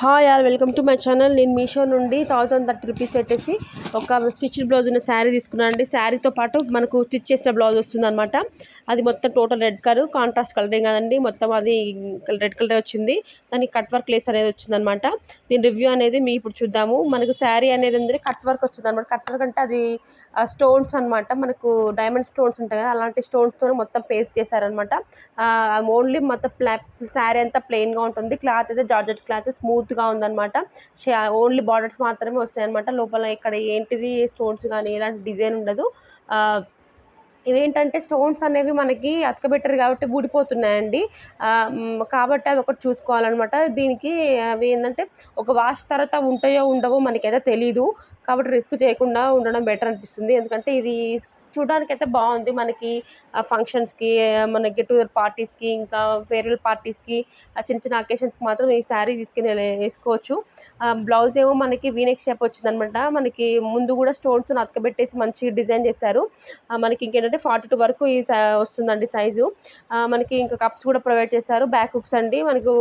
Hi all welcome to my channel నేను మీషో నుండి thousand thirty rupees పెట్టేసి ఒక స్టిచ్డ్ బ్లౌజ్ ఉన్న శారీ తీసుకున్నాను అండి. శారీతో పాటు మనకు స్టిచ్ చేసిన బ్లౌజ్ వస్తుంది అనమాట అది మొత్తం total red colour contrast colouring కదండి మొత్తం అది రెడ్ కలర్ వచ్చింది. దానికి కట్ వర్క్ లేస్ అనేది వచ్చింది అనమాట దీని రివ్యూ అనేది మీ ఇప్పుడు చూద్దాము. మనకు శారీ అనేది అందరి కట్ వర్క్ వచ్చింది అనమాట కట్ వర్క్ అంటే అది స్టోన్స్ అనమాట మనకు డైమండ్ స్టోన్స్ ఉంటాయి కదా అలాంటి స్టోన్స్తో మొత్తం పేస్ట్ చేశారనమాట ఓన్లీ మొత్తం ప్లా శారీ అంతా ప్లెయిన్గా ఉంటుంది. క్లాత్ అయితే జార్జెట్ క్లాత్ స్మూత్ స్మూత్గా ఉందనమాట ఓన్లీ బార్డర్స్ మాత్రమే వస్తాయి అనమాట లోపల ఇక్కడ ఏంటిది స్టోన్స్ కానీ ఎలాంటి డిజైన్ ఉండదు. ఇవేంటంటే స్టోన్స్ అనేవి మనకి అతకబెట్టరు కాబట్టి ఊడిపోతున్నాయండి. కాబట్టి అవి ఒకటి చూసుకోవాలన్నమాట. దీనికి అవి ఏంటంటే ఒక వాష్ తర్వాత ఉంటాయో ఉండవో మనకైతే తెలీదు. కాబట్టి రిస్క్ చేయకుండా ఉండడం బెటర్ అనిపిస్తుంది. ఎందుకంటే ఇది చూడడానికి అయితే బాగుంది. మనకి ఫంక్షన్స్కి మన గెట్ టుగెదర్ పార్టీస్కి ఇంకా ఫేర్వెల్ పార్టీస్కి చిన్న చిన్న అకేషన్స్కి మాత్రం ఈ శారీ తీసుకుని వేసుకోవచ్చు. బ్లౌజ్ ఏమో మనకి వీనెక్ షేప్ వచ్చిందనమాట. మనకి ముందు కూడా స్టోన్స్ అతకబెట్టేసి మంచి డిజైన్ చేశారు. మనకి ఇంకేంటంటే ఫార్టీ టూ వరకు ఈ వస్తుందండి సైజు మనకి ఇంకా కప్స్ కూడా ప్రొవైడ్ చేశారు. బ్యాక్ హుక్స్ అండి. మనకు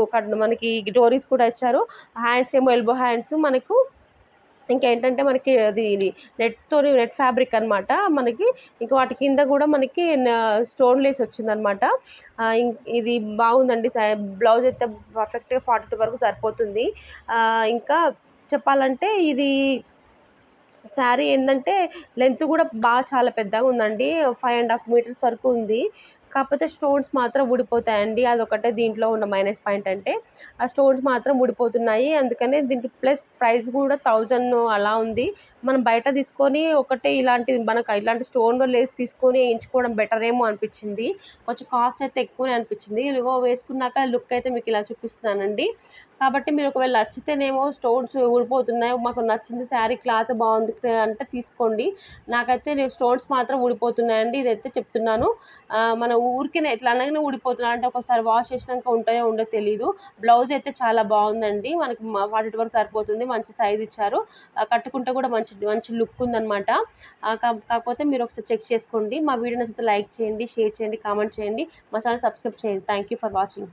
మనకి డోరీస్ కూడా ఇచ్చారు. హ్యాండ్స్ ఏమో ఎల్బో హ్యాండ్స్ మనకు ఇంకేంటంటే మనకి అది నెట్తో నెట్ ఫ్యాబ్రిక్ అనమాట మనకి ఇంకా వాటి కింద కూడా మనకి స్టోన్ లేస్ వచ్చిందనమాట ఇది బాగుందండి. బ్లౌజ్ అయితే పర్ఫెక్ట్గా ఫార్టీ టూ వరకు సరిపోతుంది. ఇంకా చెప్పాలంటే ఇది శారీ ఏంటంటే లెంత్ కూడా బాగా చాలా పెద్దగా ఉందండి. ఫైవ్ అండ్ హాఫ్ మీటర్స్ వరకు ఉంది. కాకపోతే స్టోన్స్ మాత్రం ఊడిపోతాయండి. అదొకటే దీంట్లో ఉన్న మైనస్ పాయింట్ అంటే ఆ స్టోన్స్ మాత్రం ఊడిపోతున్నాయి. అందుకనే దీనికి ప్లస్ ప్రైస్ కూడా థౌజండ్ అలా ఉంది. మనం బయట తీసుకొని ఒకటే ఇలాంటిది మనకు ఇలాంటి స్టోన్లో లేస్ తీసుకొని వేయించుకోవడం బెటర్ ఏమో అనిపించింది. కొంచెం కాస్ట్ అయితే ఎక్కువనే అనిపించింది. ఇదిగో వేసుకున్నాక లుక్ అయితే మీకు ఇలా చూపిస్తున్నానండి. కాబట్టి మీరు ఒకవేళ నచ్చితేనేమో స్టోన్స్ ఊడిపోతున్నాయి. మాకు నచ్చింది శారీ క్లాత్ బాగుంది అంటే తీసుకోండి. నాకైతే నేను స్టోన్స్ మాత్రం ఊడిపోతున్నాయండి. ఇదైతే చెప్తున్నాను. మన ఊరికే ఎట్లా అనగానే ఊడిపోతున్నాయి అంటే ఒకసారి వాష్ చేసినాక ఉంటాయో ఉండో తెలీదు. బ్లౌజ్ అయితే చాలా బాగుందండి. మనకి వాటి వరకు సరిపోతుంది. మంచి సైజ్ ఇచ్చారు. కట్టుకుంటే కూడా మంచి మంచి లుక్ ఉందన్నమాట. కాకపోతే మీరు ఒకసారి చెక్ చేసుకోండి. మా వీడియో నచ్చితే లైక్ చేయండి షేర్ చేయండి కామెంట్ చేయండి. మా ఛానల్ సబ్స్క్రైబ్ చేయండి. Thank you for watching.